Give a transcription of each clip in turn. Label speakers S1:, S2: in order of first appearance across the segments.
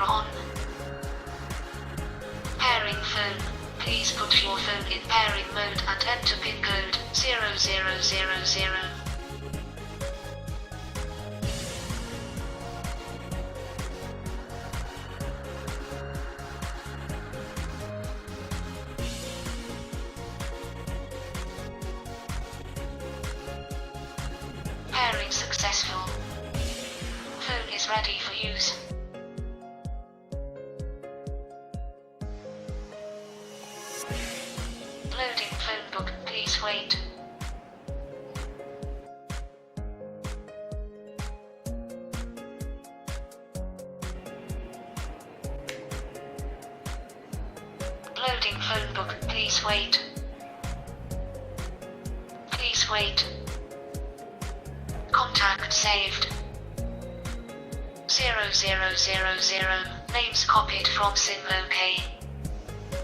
S1: power on. Pairing phone. Please put your phone in pairing mode and enter pin code 0000. Pairing successful. Phone is ready for use. Loading phone book, please wait. Loading phone book, please wait. Please wait. Contact saved. 0000. Names copied from SimLocate.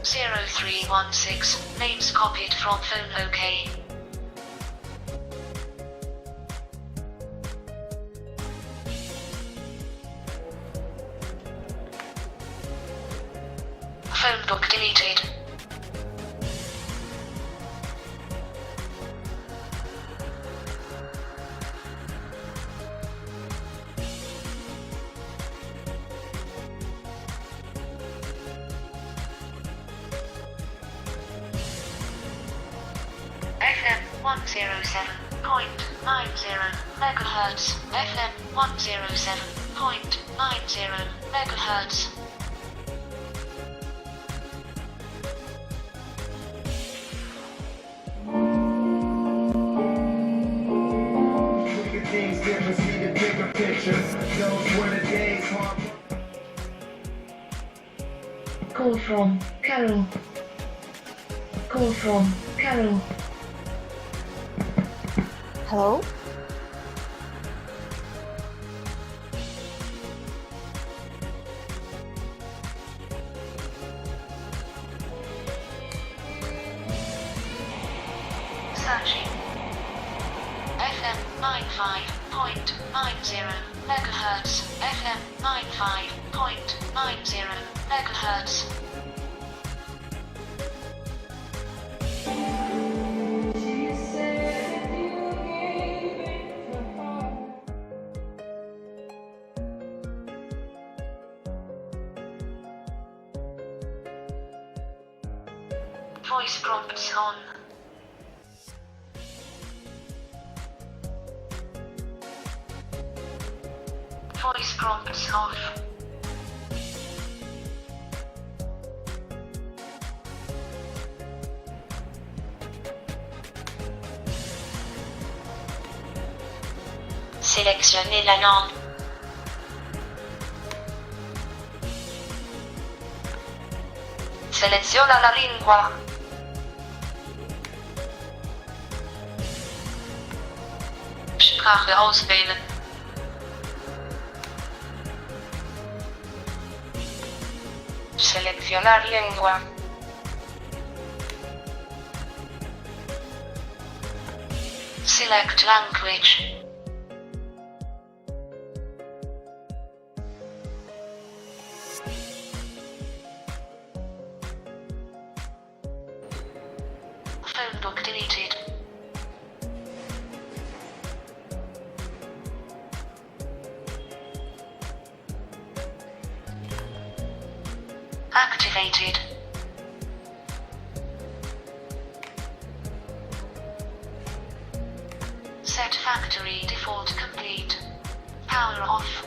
S1: 0316. Names copied from phone OK. Phone book deleted. 107.90 megahertz. FM 107.90 megahertz.
S2: Call from Carol. Call from Carol.
S3: Hello?
S1: Searching. FM 95.90 megahertz. FM 95.90 megahertz. Voice prompts on. Voice prompts off. Sélectionnez la langue. Seleziona la lingua. Sprache auswählen. Seleccionar lengua. Select language. Phone book deleted. Activated. Set factory default complete. Power off.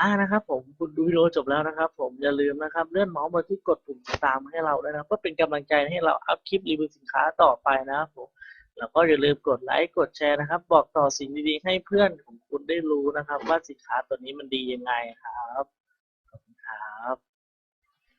S4: อ่านะครับ ผมคุณดูวิดีโอจบแล้วนะครับ ผมอย่าลืมนะครับ เลื่อนเมาส์มาที่กดปุ่มติดตามให้เราด้วยนะเพื่อเป็นกำลังใจให้เราอัพคลิปรีวิวสินค้าต่อไปนะครับผมแล้วก็อย่าลืมกดไลค์กดแชร์นะครับ บอกต่อสิ่งดีๆให้เพื่อนของคุณได้รู้นะครับ ว่าสินค้าตัวนี้มันดียังไงครับขอบคุณครับ